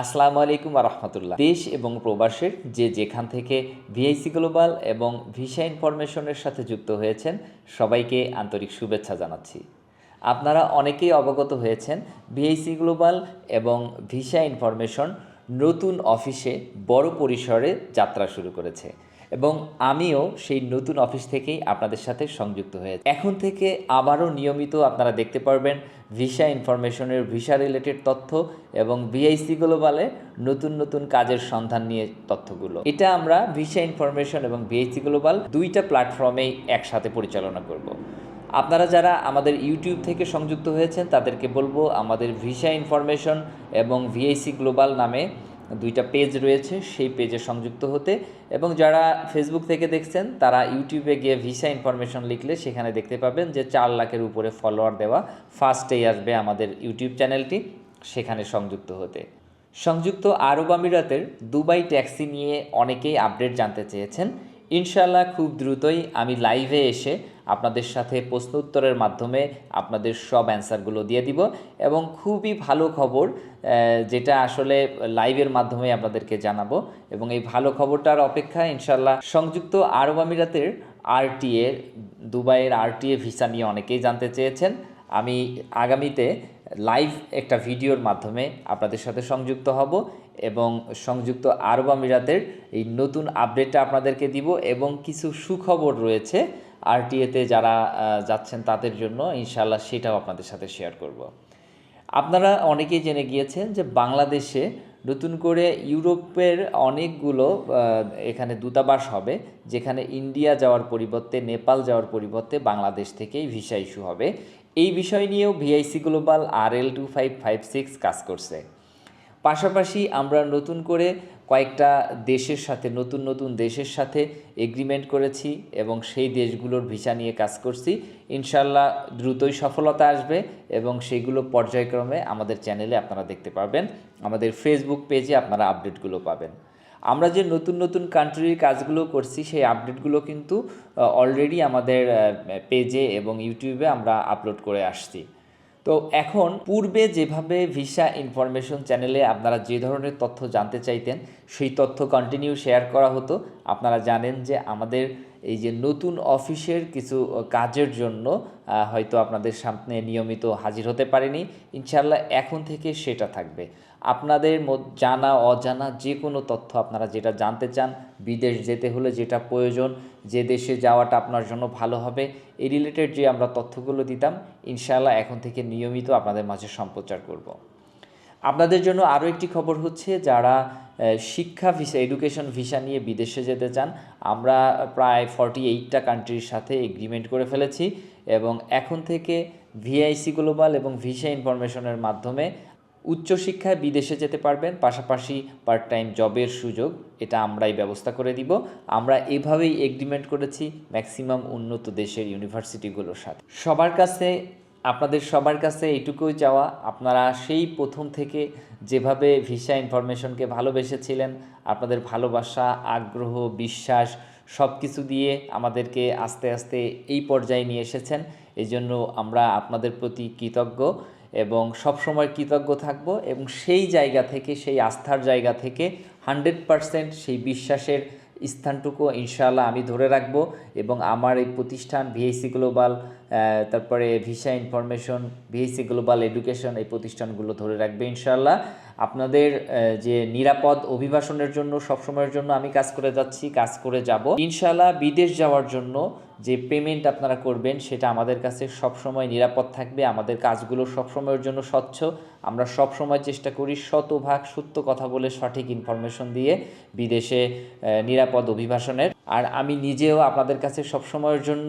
আসসালামু আলাইকুম রহমতুল্লাহ দেশ এবং প্রবাসের যে যেখান থেকে ভিআইসি গ্লোবাল এবং ভিসা ইনফরমেশনের সাথে যুক্ত হয়েছেন, সবাইকে আন্তরিক শুভেচ্ছা জানাচ্ছি। আপনারা অনেকেই অবগত হয়েছেন, ভিআইসি গ্লোবাল এবং ভিসা ইনফরমেশন নতুন অফিসে বড় পরিসরে যাত্রা শুরু করেছে। এবং আমিও সেই নতুন অফিস থেকেই আপনাদের সাথে সংযুক্ত হয়েছে এখন থেকে আবারও নিয়মিত আপনারা দেখতে পারবেন ভিসা ইনফরমেশনের ভিসা রিলেটেড তথ্য এবং ভিআইসি গ্লোবালে নতুন নতুন কাজের সন্ধান নিয়ে তথ্যগুলো এটা আমরা ভিসা ইনফরমেশন এবং ভিআইসি গ্লোবাল দুইটা প্ল্যাটফর্মেই একসাথে পরিচালনা করব। আপনারা যারা আমাদের ইউটিউব থেকে সংযুক্ত হয়েছেন তাদেরকে বলব আমাদের ভিসা ইনফরমেশন এবং ভিআইসি গ্লোবাল নামে দুইটা পেজ রয়েছে, সেই পেজে সংযুক্ত হতে এবং যারা ফেসবুক থেকে দেখছেন, তারা ইউটিউবে গিয়ে ভিসা ইনফরমেশন লিখলে সেখানে দেখতে পাবেন যে চার লাখের উপরে ফলোয়ার দেওয়া ফার্স্টেই আসবে আমাদের ইউটিউব চ্যানেলটি সেখানে সংযুক্ত হতে। সংযুক্ত আরব আমিরাতের দুবাই ট্যাক্সি নিয়ে অনেকেই আপডেট জানতে চেয়েছেন। ইনশাল্লাহ খুব দ্রুতই আমি লাইভে এসে আপনাদের সাথে প্রশ্ন উত্তরের মাধ্যমে আপনাদের সব অ্যান্সারগুলো দিয়ে দিব এবং খুবই ভালো খবর যেটা আসলে লাইভের মাধ্যমে আপনাদেরকে জানাব এবং এই ভালো খবরটার অপেক্ষা ইনশাল্লাহ সংযুক্ত আরব আমিরাতের আরটিএ দুবাইয়ের আরটিএ ভিসা নিয়ে অনেকেই জানতে চেয়েছেন। আমি আগামীতে লাইভ একটা ভিডিওর মাধ্যমে আপনাদের সাথে সংযুক্ত হব এবং সংযুক্ত আরব আমিরাতের এই নতুন আপডেটটা আপনাদেরকে দিব এবং কিছু সুখবর রয়েছে আরটিএতে যারা যাচ্ছেন তাদের জন্য ইনশাল্লাহ সেটাও আপনাদের সাথে শেয়ার করব। আপনারা অনেকেই জেনে গিয়েছেন যে বাংলাদেশে নতুন করে ইউরোপের অনেকগুলো এখানে দূতাবাস হবে, যেখানে ইন্ডিয়া যাওয়ার পরিবর্তে, নেপাল যাওয়ার পরিবর্তে বাংলাদেশ থেকেই ভিসা ইস্যু হবে। এই বিষয় নিয়েও ভিআইসি গ্লোবাল আর L two five five six কাজ করছে। পাশাপাশি আমরা নতুন করে কয়েকটা দেশের সাথে, নতুন নতুন দেশের সাথে এগ্রিমেন্ট করেছি এবং সেই দেশগুলোর ভিসা নিয়ে কাজ করছি। ইনশাল্লাহ দ্রুতই সফলতা আসবে এবং সেইগুলো পর্যায়ক্রমে আমাদের চ্যানেলে আপনারা দেখতে পাবেন আমাদের ফেসবুক পেজে আপনারা আপডেটগুলো পাবেন। আমরা যে নতুন নতুন কান্ট্রির কাজগুলো করছি, সেই আপডেটগুলো কিন্তু অলরেডি আমাদের পেজে এবং ইউটিউবে আমরা আপলোড করে আসছি। তো এখন পূর্বে যেভাবে ভিসা ইনফরমেশন চ্যানেলে আপনারা যে ধরনের তথ্য জানতে চাইতেন, সেই তথ্য কন্টিনিউ শেয়ার করা হতো। আপনারা জানেন যে আমাদের এই যে নতুন অফিসের কিছু কাজের জন্য হয়তো আপনাদের সামনে নিয়মিত হাজির হতে পারেনি। ইনশাল্লাহ এখন থেকে সেটা থাকবে। আপনাদের জানা, অজানা যে কোনো তথ্য আপনারা যেটা জানতে চান, বিদেশ যেতে হলে যেটা প্রয়োজন, যে দেশে যাওয়াটা আপনার জন্য ভালো হবে এই রিলেটেড যে আমরা তথ্যগুলো দিতাম, ইনশাআল্লাহ এখন থেকে নিয়মিত আপনাদের মাঝে সম্প্রচার করব। আপনাদের জন্য আরও একটি খবর হচ্ছে যারা শিক্ষা ভিসা এডুকেশন ভিসা নিয়ে বিদেশে যেতে চান, আমরা প্রায় ফর্টি এইটটা কান্ট্রির সাথে এগ্রিমেন্ট করে ফেলেছি এবং এখন থেকে ভিআইসি গ্লোবাল এবং ভিসা ইনফরমেশনের মাধ্যমে উচ্চশিক্ষায় বিদেশে যেতে পারবেন, পাশাপাশি পার্ট টাইম জবের সুযোগ, এটা আমরাই ব্যবস্থা করে দিব। আমরা এভাবেই এগ্রিমেন্ট করেছি ম্যাক্সিমাম উন্নত দেশের ইউনিভার্সিটিগুলোর সাথে। সবার কাছে আপনাদের সবার কাছে এইটুকুই চাওয়া। আপনারা সেই প্রথম থেকে যেভাবে ভিসা ইনফরমেশনকে ভালোবেসেছিলেন, আপনাদের ভালোবাসা, আগ্রহ, বিশ্বাস সব কিছু দিয়ে আমাদেরকে আস্তে আস্তে এই পর্যায়ে নিয়ে এসেছেন। এই জন্য আমরা আপনাদের প্রতি কৃতজ্ঞ এবং সবসময় কৃতজ্ঞ থাকব এবং সেই জায়গা থেকে, সেই আস্থার জায়গা থেকে হান্ড্রেড পারসেন্ট সেই বিশ্বাসের স্থানটুকু ইনশাআল্লাহ আমি ধরে রাখব এবং আমার এই প্রতিষ্ঠান ভিএসি গ্লোবাল তারপরে visa information VAC global education এই প্রতিষ্ঠানগুলো ধরে রাখবে ইনশাআল্লাহ। আপনাদের যে নিরাপদ অভিবাসনের জন্য সবসময়ের জন্য আমি কাজ করে যাচ্ছি, কাজ করে যাব। ইনশাআল্লাহ বিদেশ যাওয়ার জন্য যে পেমেন্ট আপনারা করবেন, সেটা আমাদের কাছে সবসময় নিরাপদ থাকবে। আমাদের কাজগুলো সবসময়ের জন্য স্বচ্ছ। আমরা সবসময় চেষ্টা করি শতভাগ সত্য কথা বলে সঠিক ইনফরমেশন দিয়ে বিদেশে নিরাপদ অভিবাসনের। আর আমি নিজেও আপনাদের কাছে সবসময়ের জন্য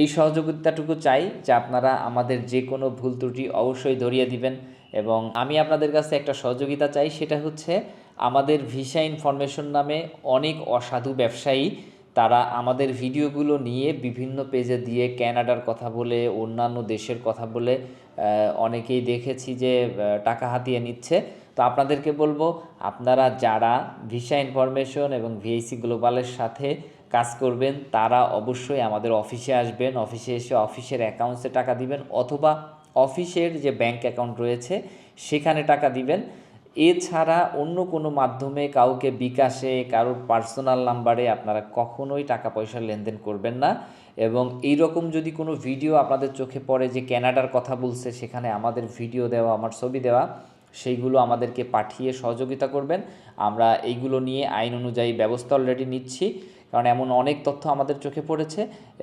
এই সহযোগিতাটুকু চাই যে আপনারা আমাদের যে কোনো ভুল ত্রুটি অবশ্যই ধরিয়ে দিবেন। এবং আমি আপনাদের কাছে একটা সহযোগিতা চাই, সেটা হচ্ছে আমাদের ভিসা ইনফরমেশন নামে অনেক অসাধু ব্যবসায়ী তারা আমাদের ভিডিওগুলো নিয়ে বিভিন্ন পেজে দিয়ে ক্যানাডার কথা বলে, অন্যান্য দেশের কথা বলে অনেকেই দেখেছি যে টাকা হাতিয়ে নিচ্ছে। তো আপনাদেরকে বলব, আপনারা যারা ভিসা ইনফরমেশন এবং ভিআইসি গ্লোবালের সাথে কাজ করবেন, তারা অবশ্যই আমাদের অফিসে আসবেন। অফিসে এসে অফিসের অ্যাকাউন্টসে টাকা দিবেন অথবা অফিসের যে ব্যাংক অ্যাকাউন্ট রয়েছে, সেখানে টাকা দিবেন। এছাড়া অন্য কোনো মাধ্যমে কাউকে বিকাশে, কারোর পার্সোনাল নাম্বারে আপনারা কখনোই টাকা পয়সা লেনদেন করবেন না। এবং এই রকম যদি কোনো ভিডিও আপনাদের চোখে পড়ে যে ক্যানাডার কথা বলছে, সেখানে আমাদের ভিডিও দেওয়া, আমার ছবি দেওয়া, সেইগুলো আমাদেরকে পাঠিয়ে সহযোগিতা করবেন। আমরা এইগুলো নিয়ে আইন অনুযায়ী ব্যবস্থা অলরেডি নিচ্ছি। কারণ এমন অনেক তথ্য আমাদের চোখে পড়েছে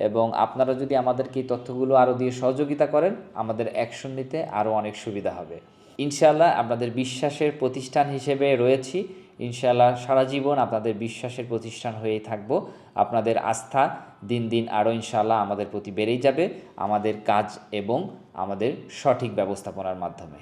এবং আপনারা যদি আমাদেরকে এই তথ্যগুলো আরও দিয়ে সহযোগিতা করেন, আমাদের অ্যাকশন নিতে আরও অনেক সুবিধা হবে। ইনশাআল্লাহ আপনাদের বিশ্বাসের প্রতিষ্ঠান হিসেবে রয়েছি। ইনশাল্লাহ সারা জীবন আপনাদের বিশ্বাসের প্রতিষ্ঠান হয়েই থাকব। আপনাদের আস্থা দিন দিন আরও ইনশাল্লাহ আমাদের প্রতি বেড়েই যাবে। আমাদের কাজ এবং আমাদের সঠিক ব্যবস্থাপনার মাধ্যমে।